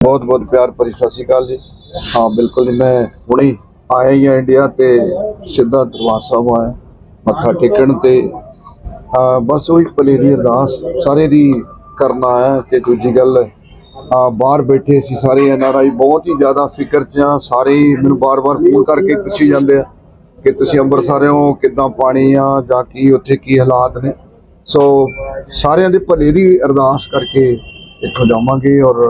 ਬਹੁਤ ਬਹੁਤ ਪਿਆਰ ਭਰੀ ਸਤਿ ਸ਼੍ਰੀ ਅਕਾਲ ਜੀ। ਹਾਂ, ਬਿਲਕੁਲ ਜੀ, ਮੈਂ ਹੁਣੇ ਆਇਆ ਹੀ ਹਾਂ ਇੰਡੀਆ ਤੇ ਸਿੱਧਾ ਦਰਬਾਰ ਸਾਹਿਬ ਆਇਆ, ਮੱਥਾ ਟੇਕਣ ਤੇ। ਬਸ ਉਹੀ ਇੱਕ ਪਲੇਰੀ ਅਰਦਾਸ, ਸਾਰੇ ਦੀ ਕਰਨਾ ਆਇਆ ਤੇ ਦੂਜੀ ਗੱਲ ਬਾਹਰ ਬੈਠੇ ਸੀ ਸਾਰੇ ਐਨਆਰਆਈ ਬਹੁਤ ਹੀ ਜ਼ਿਆਦਾ ਫਿਕਰ ਚ ਆ, ਸਾਰੇ ਮੈਨੂੰ ਬਾਰ-ਬਾਰ ਫੋਨ ਕਰਕੇ ਪੁੱਛੀ ਜਾਂਦੇ ਆ ਕਿ ਤੁਸੀਂ ਅੰਮ੍ਰਿਤਸਰ ਹੋ, ਕਿੱਦਾਂ ਪਾਣੀ ਆ, ਜਾਂ ਕੀ, ਉੱਥੇ ਕੀ ਹਾਲਾਤ ਨੇ। ਸੋ ਸਾਰਿਆਂ ਦੇ ਭਲੇ ਦੀ ਅਰਦਾਸ ਕਰਕੇ ਇੱਥੋਂ ਜਾਵਾਂਗੇ ਔਰ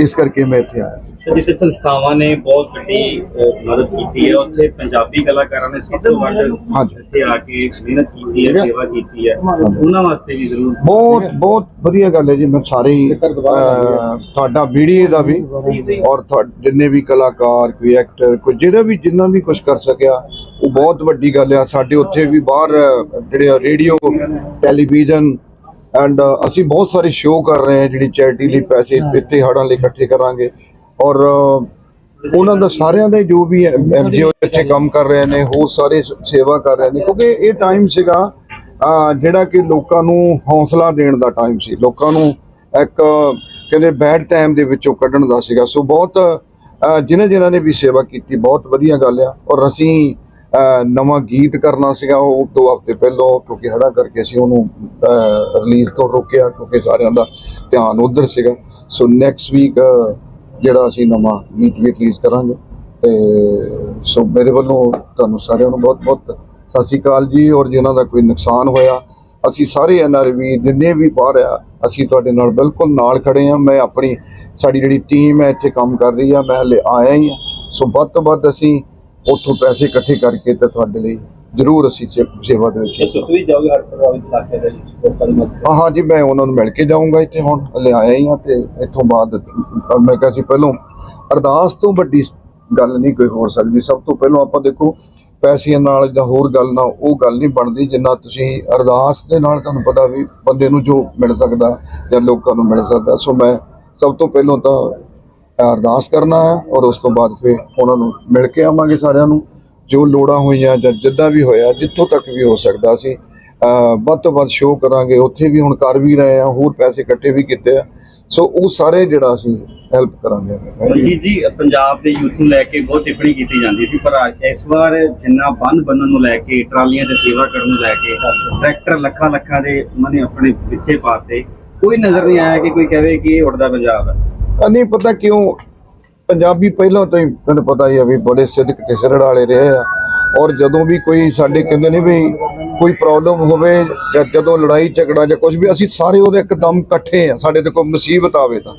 ਇਸ ਕਰਕੇ ਮੈਂ ਇੱਥੇ ਆਇਆ। ਜਿੱਥੇ ਸੰਸਥਾਵਾਂ ਨੇ ਬਹੁਤ ਵੱਡੀ ਮਦਦ ਕੀਤੀ ਹੈ ਉੱਥੇ ਪੰਜਾਬੀ ਕਲਾਕਾਰਾਂ ਨੇ ਸਭ ਤੋਂ ਵੱਧ। ਇੱਥੇ ਆ ਕੇ ਮਿਹਨਤ ਕੀਤੀ ਹੈ ਸੇਵਾ ਕੀਤੀ ਹੈ। ਉਹਨਾਂ ਵਾਸਤੇ ਵੀ ਜ਼ਰੂਰ ਬਹੁਤ ਬਹੁਤ ਵਧੀਆ ਗੱਲ ਹੈ ਜੀ ਮੈਂ ਸਾਰੇ ਤੁਹਾਡਾ ਵੀਡੀਓ ਦਾ ਵੀ ਔਰ ਜਿੰਨੇ ਵੀ ਕਲਾਕਾਰ ਕੋਈ ਐਕਟਰ ਕੋਈ ਜਿਹੜਾ ਵੀ ਜਿੰਨਾ ਵੀ ਕੁਝ ਕਰ ਸਕਿਆ ਉਹ ਬਹੁਤ ਵੱਡੀ ਗੱਲ ਆ ਸਾਡੇ ਉੱਥੇ ਵੀ ਬਾਹਰ ਜਿਹੜੇ ਰੇਡੀਓ ਟੈਲੀਵਿਜ਼ਨ ਐਂਡ ਅਸੀਂ ਬਹੁਤ ਸਾਰੇ ਸ਼ੋਅ ਕਰ ਰਹੇ ਹਾਂ ਜਿਹੜੀ ਚੈਰਿਟੀ ਲਈ ਪੈਸੇ ਇੱਥੇ ਹੜਾਂ ਲਈ ਇਕੱਠੇ ਕਰਾਂਗੇ। ਔਰ ਉਹਨਾਂ ਦਾ ਸਾਰਿਆਂ ਦੇ ਜੋ ਵੀ ਐਨਜੀਓ ਇੱਥੇ ਕੰਮ ਕਰ ਰਹੇ ਨੇ ਹੋਰ ਸਾਰੇ ਸੇਵਾ ਕਰ ਰਹੇ ਨੇ ਕਿਉਂਕਿ ਇਹ ਟਾਈਮ ਸੀਗਾ ਜਿਹੜਾ ਕਿ ਲੋਕਾਂ ਨੂੰ ਹੌਸਲਾ ਦੇਣ ਦਾ ਟਾਈਮ ਸੀ। ਲੋਕਾਂ ਨੂੰ ਇੱਕ ਕਹਿੰਦੇ ਬੈਡ ਟਾਈਮ ਦੇ ਵਿੱਚੋਂ ਕੱਢਣ ਦਾ ਸੀਗਾ। ਸੋ ਬਹੁਤ ਜਿਨ੍ਹਾਂ ਜਿਨ੍ਹਾਂ ਨੇ ਵੀ ਸੇਵਾ ਕੀਤੀ ਬਹੁਤ ਵਧੀਆ ਗੱਲ ਆ। ਔਰ ਅਸੀਂ ਨਵਾਂ ਗੀਤ ਕਰਨਾ ਸੀਗਾ ਉਹ ਦੋ ਹਫ਼ਤੇ ਪਹਿਲਾਂ, ਕਿਉਂਕਿ ਹੜਾ ਕਰਕੇ ਅਸੀਂ ਉਹਨੂੰ ਰਿਲੀਜ਼ ਤੋਂ ਰੋਕਿਆ, ਕਿਉਂਕਿ ਸਾਰਿਆਂ ਦਾ ਧਿਆਨ ਉਧਰ ਸੀਗਾ। ਸੋ ਨੈਕਸਟ ਵੀਕ ਜਿਹੜਾ ਅਸੀਂ ਨਵਾਂ ਗੀਤ ਵੀ ਰਿਲੀਜ਼ ਕਰਾਂਗੇ। ਤੇ ਸੋ ਮੇਰੇ ਵੱਲੋਂ ਤੁਹਾਨੂੰ ਸਾਰਿਆਂ ਨੂੰ ਬਹੁਤ ਬਹੁਤ ਸਤਿ ਸ਼੍ਰੀ ਅਕਾਲ ਜੀ, ਔਰ ਜਿਨ੍ਹਾਂ ਦਾ ਕੋਈ ਨੁਕਸਾਨ ਹੋਇਆ, ਅਸੀਂ ਸਾਰੇ ਐਨਆਰਵੀ ਜਿੰਨੇ ਵੀ ਬਾਹਰ ਆ, ਅਸੀਂ ਤੁਹਾਡੇ ਨਾਲ ਬਿਲਕੁਲ ਨਾਲ ਖੜੇ ਆ ਮੈਂ ਆਪਣੀ, ਸਾਡੀ ਜਿਹੜੀ ਟੀਮ ਹੈ, ਇੱਥੇ ਕੰਮ ਕਰ ਰਹੀ ਆ, ਮੈਂ ਹਲੇ ਆਇਆ ਹੀ ਆ ਸੋ ਵੱਧ ਤੋਂ ਵੱਧ ਅਸੀਂ ਉੱਥੋਂ ਪੈਸੇ ਇਕੱਠੇ ਕਰਕੇ ਤੇ ਤੁਹਾਡੇ ਲਈ ਜ਼ਰੂਰ ਅਸੀਂ ਸੇਵਾ ਦੇ ਵਿੱਚ ਤੁਸੀਂ ਜਾਓਗੇ ਹਰ ਪ੍ਰਭਾਵਿਤ ਇਲਾਕੇ ਦੇ ਲੋਕਾਂ ਦੀ ਮਦਦ ਹਾਂ ਹਾਂ ਜੀ ਮੈਂ ਉਹਨਾਂ ਨੂੰ ਮਿਲ ਕੇ ਜਾਊਂਗਾ ਇੱਥੇ ਹੁਣ ਹਲੇ ਆਇਆ ਹੀ ਆ ਤੇ ਇੱਥੋਂ ਬਾਅਦ ਮੈਂ ਕਿਹਾ ਸੀ ਪਹਿਲੋਂ ਅਰਦਾਸ ਤੋਂ ਵੱਡੀ ਗੱਲ ਨਹੀਂ ਕੋਈ ਹੋ ਸਕਦੀ ਸਭ ਤੋਂ ਪਹਿਲਾਂ ਆਪਾਂ ਦੇਖੋ ਪੈਸਿਆਂ ਨਾਲ ਜਾਂ ਹੋਰ ਗੱਲ ਨਾਲ ਉਹ ਗੱਲ ਨਹੀਂ ਬਣਦੀ ਜਿੰਨਾ ਤੁਸੀਂ ਅਰਦਾਸ ਦੇ ਨਾਲ ਤੁਹਾਨੂੰ ਪਤਾ ਵੀ ਬੰਦੇ ਨੂੰ ਜੋ ਮਿਲ ਸਕਦਾ ਜਾਂ ਲੋਕਾਂ ਨੂੰ ਮਿਲ ਸਕਦਾ ਸੋ ਮੈਂ ਸਭ ਤੋਂ ਪਹਿਲਾਂ ਤਾਂ ਅਰਦਾਸ ਕਰਨਾ ਹੈ ਔਰ ਉਸ ਤੋਂ ਬਾਅਦ ਫਿਰ ਉਹਨਾਂ ਨੂੰ ਮਿਲ ਕੇ ਆਵਾਂਗੇ ਸਾਰਿਆਂ ਨੂੰ। ਜੋ ਲੋੜਾਂ ਹੋਈਆਂ ਜਾਂ ਜਿੱਦਾਂ ਵੀ ਹੋਇਆ, ਜਿੱਥੋਂ ਤੱਕ ਵੀ ਹੋ ਸਕਦਾ ਸੀ ਵੱਧ ਤੋਂ ਵੱਧ ਸ਼ੋਅ ਕਰਾਂਗੇ। ਉੱਥੇ ਵੀ ਹੁਣ ਕਰ ਵੀ ਰਹੇ ਆ, ਹੋਰ ਪੈਸੇ ਇਕੱਠੇ ਵੀ ਕੀਤੇ ਆ। ਸੋ ਉਹ ਸਾਰੇ ਜਿਹੜਾ ਅਸੀਂ ਹੈਲਪ ਕਰਾਂਗੇ। ਸੰਜੀਤ ਜੀ, ਪੰਜਾਬ ਦੇ ਯੂਥ ਨੂੰ ਲੈ ਕੇ ਬਹੁਤ ਟਿੱਪਣੀ ਕੀਤੀ ਜਾਂਦੀ ਸੀ, ਪਰ ਇਸ ਵਾਰ ਜਿੰਨਾ ਬੰਨ ਬੰਨਣ ਨੂੰ ਲੈ ਕੇ, ਟਰਾਲੀਆਂ ਤੇ ਸੇਵਾ ਕਰਨ ਨੂੰ ਲੈ ਕੇ, ਟਰੈਕਟਰ ਲੱਖਾਂ ਲੱਖਾਂ ਦੇ ਉਹਨਾਂ ਆਪਣੇ ਪਿੱਛੇ ਪਾਤੇ, ਕੋਈ ਨਜ਼ਰ ਨਹੀਂ ਆਇਆ ਕਿ ਕੋਈ ਕਹੇ ਕਿ ਇਹ ਉੜਦਾ ਪੰਜਾਬ ਹੈ। ਨਹੀਂ ਪਤਾ ਕਿਉਂ ਪੰਜਾਬੀ ਪਹਿਲਾਂ ਤੋਂ ਹੀ ਤੁਹਾਨੂੰ ਪਤਾ ਹੀ ਆ ਵੀ ਬੜੇ ਸਿੱਧਕ ਟਿਸਰੜ ਵਾਲੇ ਰਹੇ ਆ। ਔਰ ਜਦੋਂ ਵੀ ਕੋਈ ਸਾਡੇ ਕਹਿੰਦੇ ਨੇ ਵੀ ਕੋਈ ਪ੍ਰੋਬਲਮ ਹੋਵੇ ਜਾਂ ਜਦੋਂ ਲੜਾਈ, ਝਗੜਾ ਜਾਂ ਕੁਝ ਵੀ, ਅਸੀਂ ਸਾਰੇ ਉਹਦੇ ਇੱਕਦਮ ਇਕੱਠੇ ਆ, ਸਾਡੇ ਤੇ ਕੋਈ ਮੁਸੀਬਤ ਆਵੇ ਤਾਂ।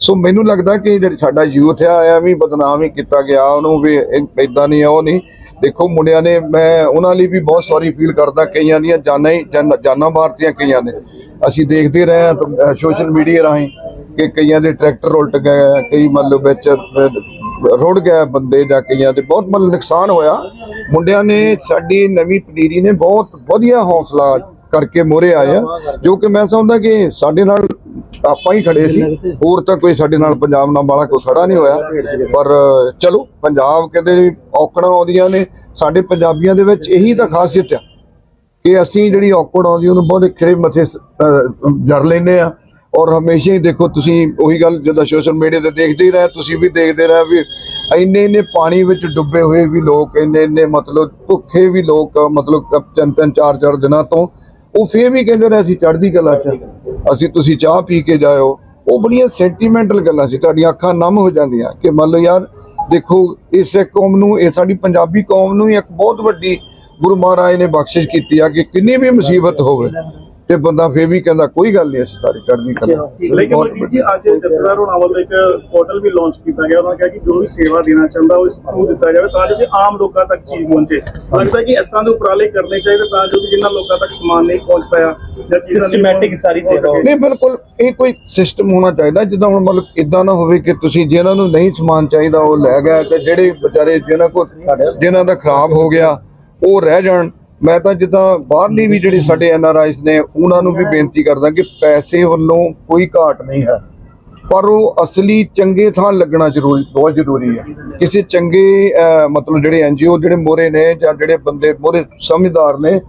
ਸੋ ਮੈਨੂੰ ਲੱਗਦਾ ਕਿ ਜਿਹੜਾ ਸਾਡਾ ਯੂਥ ਆ, ਐਵੇਂ ਬਦਨਾਮ ਹੀ ਕੀਤਾ ਗਿਆ, ਉਹਨੂੰ ਵੀ ਇਦਾਂ ਨਹੀਂ ਆ, ਉਹ ਨਹੀਂ। ਦੇਖੋ ਮੁੰਡਿਆਂ ਨੇ, ਮੈਂ ਉਹਨਾਂ ਲਈ ਵੀ ਬਹੁਤ ਸੌਰੀ ਫੀਲ ਕਰਦਾ, ਕਈਆਂ ਦੀਆਂ ਜਾਨਾਂ ਹੀ, ਜਾਨਾਂ ਮਾਰਤੀਆਂ ਕਈਆਂ ਨੇ। ਅਸੀਂ ਦੇਖਦੇ ਰਹੇ ਹਾਂ ਸੋਸ਼ਲ ਮੀਡੀਆ ਰਾਹੀਂ। ਕਿ ਕਈਆਂ ਦੇ ਟਰੈਕਟਰ ਉਲਟ ਗਏ, ਕਈ ਮਤਲਬ ਵਿੱਚ ਰੁੜ ਗਏ ਬੰਦੇ ਜਾਂ ਕਈਆਂ ਦੇ, ਬਹੁਤ ਮਤਲਬ ਨੁਕਸਾਨ ਹੋਇਆ। ਮੁੰਡਿਆਂ ਨੇ ਸਾਡੀ ਨਵੀਂ ਪਨੀਰੀ ਨੇ ਬਹੁਤ ਵਧੀਆ ਹੌਸਲਾ ਕਰਕੇ ਮੋਰੇ ਆਏ ਆ, ਜੋ ਕਿ ਮੈਂ ਸਮਝਦਾ ਕਿ ਸਾਡੇ ਨਾਲ ਆਪਾਂ ਹੀ ਖੜੇ ਸੀ, ਹੋਰ ਤਾਂ ਕੋਈ ਸਾਡੇ ਨਾਲ ਪੰਜਾਬ ਨਾਲ ਵਾਲਾ ਕੋਈ ਖੜਾ ਨਹੀਂ ਹੋਇਆ। ਪਰ ਚਲੋ, ਪੰਜਾਬ ਕਹਿੰਦੇ ਔਕੜਾਂ ਆਉਂਦੀਆਂ ਨੇ, ਸਾਡੇ ਪੰਜਾਬੀਆਂ ਦੇ ਵਿੱਚ ਇਹੀ ਤਾਂ ਖਾਸੀਅਤ ਆ ਕਿ ਅਸੀਂ ਜਿਹੜੀ ਔਕੜ ਆਉਂਦੀ, ਉਹਨੂੰ ਬਹੁਤ ਖਿੜੇ ਮੱਥੇ ਸ- ਅਹ ਜਰ ਲੈਂਦੇ ਆ। ਔਰ ਹਮੇਸ਼ਾ ਹੀ ਦੇਖੋ ਤੁਸੀਂ ਉਹੀ ਗੱਲ ਜਦੋਂ ਸੋਸ਼ਲ ਮੀਡੀਆ ਤੇ ਦੇਖਦੇ ਹੀ ਰਹੇ, ਤੁਸੀਂ ਵੀ ਦੇਖਦੇ ਰਹੇ ਵੀ ਇੰਨੇ ਇੰਨੇ ਪਾਣੀ ਵਿੱਚ ਡੁੱਬੇ ਹੋਏ ਵੀ ਲੋਕ, ਇੰਨੇ ਇੰਨੇ ਮਤਲਬ ਭੁੱਖੇ ਵੀ ਲੋਕ, ਮਤਲਬ ਤਿੰਨ ਤਿੰਨ ਚਾਰ ਚਾਰ ਦਿਨਾਂ ਤੋਂ ਉਹ ਫੇਰ ਵੀ ਕਹਿੰਦੇ ਰਹੇ ਅਸੀਂ ਚੜ੍ਹਦੀ ਕਲਾ ਚ ਅਸੀਂ ਤੁਸੀਂ ਚਾਹ ਪੀ ਕੇ ਜਾਇਓ। ਉਹ ਬੜੀਆਂ ਸੈਂਟੀਮੈਂਟਲ ਗੱਲਾਂ ਸੀ, ਤੁਹਾਡੀਆਂ ਅੱਖਾਂ ਨਮ ਹੋ ਜਾਂਦੀਆਂ ਕਿ ਮੰਨ ਲਓ ਯਾਰ ਦੇਖੋ ਇਸ ਕੌਮ ਨੂੰ, ਇਹ ਸਾਡੀ ਪੰਜਾਬੀ ਕੌਮ ਨੂੰ ਹੀ ਇੱਕ ਬਹੁਤ ਵੱਡੀ ਗੁਰੂ ਮਹਾਰਾਜ ਨੇ ਬਖਸ਼ਿਸ਼ ਕੀਤੀ ਆ ਕਿ ਕਿੰਨੀ ਵੀ ਮੁਸੀਬਤ ਹੋਵੇ। ਤੇ ਬੰਦਾ ਫੇਰ ਵੀ ਕਹਿੰਦਾ ਕੋਈ ਗੱਲ ਨਹੀਂ ਅਸੀਂ ਸਾਰੀ ਚੜ੍ਹਦੀ ਕਲਾ ਲੇਕਿਨ ਮਨਜੀਤ ਜੀ ਅੱਜ ਜਥੇਦਾਰ ਹੋਣਾ ਵੱਲੋਂ ਇੱਕ ਪੋਰਟਲ ਵੀ ਲਾਂਚ ਕੀਤਾ ਗਿਆ ਉਹਨਾਂ ਨੇ ਕਿਹਾ ਕਿ ਜੋ ਵੀ ਸੇਵਾ ਦੇਣਾ ਚਾਹੁੰਦਾ ਉਹ ਇਸ ਨੂੰ ਦਿੱਤਾ ਜਾਵੇ ਤਾਂ ਜੋ ਕਿ ਆਮ ਲੋਕਾਂ ਤੱਕ ਚੀਜ਼ ਪਹੁੰਚੇ। ਲੱਗਦਾ ਕਿ ਇਸ ਤਰ੍ਹਾਂ ਦੇ ਉਪਰਾਲੇ ਕਰਨੇ ਚਾਹੀਦੇ ਤਾਂ ਜੋ ਕਿ ਜਿਨ੍ਹਾਂ ਲੋਕਾਂ ਤੱਕ ਸਮਾਨ ਨਹੀਂ ਪਹੁੰਚ ਪਾਇਆ ਜਾਂ Systematic ਸਾਰੀ ਸੇਵਾ। ਨਹੀਂ ਬਿਲਕੁਲ ਇਹ ਕੋਈ ਸਿਸਟਮ ਹੋਣਾ ਚਾਹੀਦਾ ਜਿੱਦਾਂ ਹੁਣ ਮਤਲਬ ਇਦਾਂ ਨਾ ਹੋਵੇ ਕਿ ਤੁਸੀਂ ਜਿਹਨਾਂ ਨੂੰ ਨਹੀਂ ਸਮਾਨ ਚਾਹੀਦਾ ਉਹ ਲੈ ਗਏ ਤੇ ਜਿਹੜੇ ਵਿਚਾਰੇ ਜਿਹਨਾਂ ਕੋਲ ਜਿਨ੍ਹਾਂ ਦਾ ਖਰਾਬ ਹੋ ਗਿਆ ਉਹ ਰਹਿ ਜਾਣ। ਮੈਂ ਤਾਂ ਜਿੱਦਾਂ ਬਾਹਰਲੀ ਵੀ ਜਿਹੜੇ ਸਾਡੇ ਐਨ ਆਰ ਆਈਸ ਨੇ, ਉਹਨਾਂ ਨੂੰ ਵੀ ਬੇਨਤੀ ਕਰਦਾ ਕਿ ਪੈਸੇ ਵੱਲੋਂ ਕੋਈ ਘਾਟ ਨਹੀਂ ਹੈ। ਪਰ ਉਹ ਅਸਲੀ ਚੰਗੇ ਥਾਂ ਲੱਗਣਾ ਜ਼ਰੂਰੀ, ਬਹੁਤ ਜ਼ਰੂਰੀ ਹੈ। ਕਿਸੇ ਚੰਗੇ ਮਤਲਬ ਜਿਹੜੇ ਐਨ ਐਨਜੀਓ ਜਿਹੜੇ ਮੋਰੇ ਨੇ ਜਾਂ ਜਿਹੜੇ ਬੰਦੇ ਮੋਰੇ ਸਮਝਦਾਰ ਨੇ,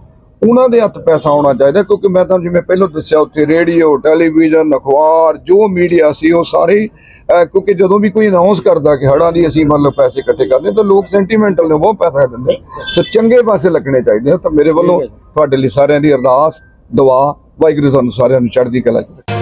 ਉਹਨਾਂ ਦੇ ਹੱਥ ਪੈਸਾ ਆਉਣਾ ਚਾਹੀਦਾ, ਕਿਉਂਕਿ ਮੈਂ ਤੁਹਾਨੂੰ ਜਿਵੇਂ ਪਹਿਲਾਂ ਦੱਸਿਆ, ਉੱਥੇ ਰੇਡੀਓ, ਟੈਲੀਵਿਜ਼ਨ, ਅਖਬਾਰ, ਜੋ ਮੀਡੀਆ ਸੀ, ਉਹ ਸਾਰੇ ਕਿਉਂਕਿ ਜਦੋਂ ਵੀ ਕੋਈ ਅਨਾਉਂਸ ਕਰਦਾ ਕਿ ਹੜਾਂ ਦੀ ਅਸੀਂ ਮੰਨ ਲਓ ਪੈਸੇ ਇਕੱਠੇ ਕਰਦੇ ਤਾਂ ਲੋਕ ਸੈਂਟੀਮੈਂਟਲ ਨੇ ਬਹੁਤ ਪੈਸਾ ਦਿੰਦੇ ਤਾਂ ਚੰਗੇ ਪਾਸੇ ਲੱਗਣੇ ਚਾਹੀਦੇ। ਤਾਂ ਮੇਰੇ ਵੱਲੋਂ ਤੁਹਾਡੇ ਲਈ ਸਾਰਿਆਂ ਦੀ ਅਰਦਾਸ ਦੁਆ ਵਾਹਿਗੁਰੂ ਤੁਹਾਨੂੰ ਸਾਰਿਆਂ ਨੂੰ ਚੜ੍ਹਦੀ ਕਲਾ ਚ ਰੱਖੇ।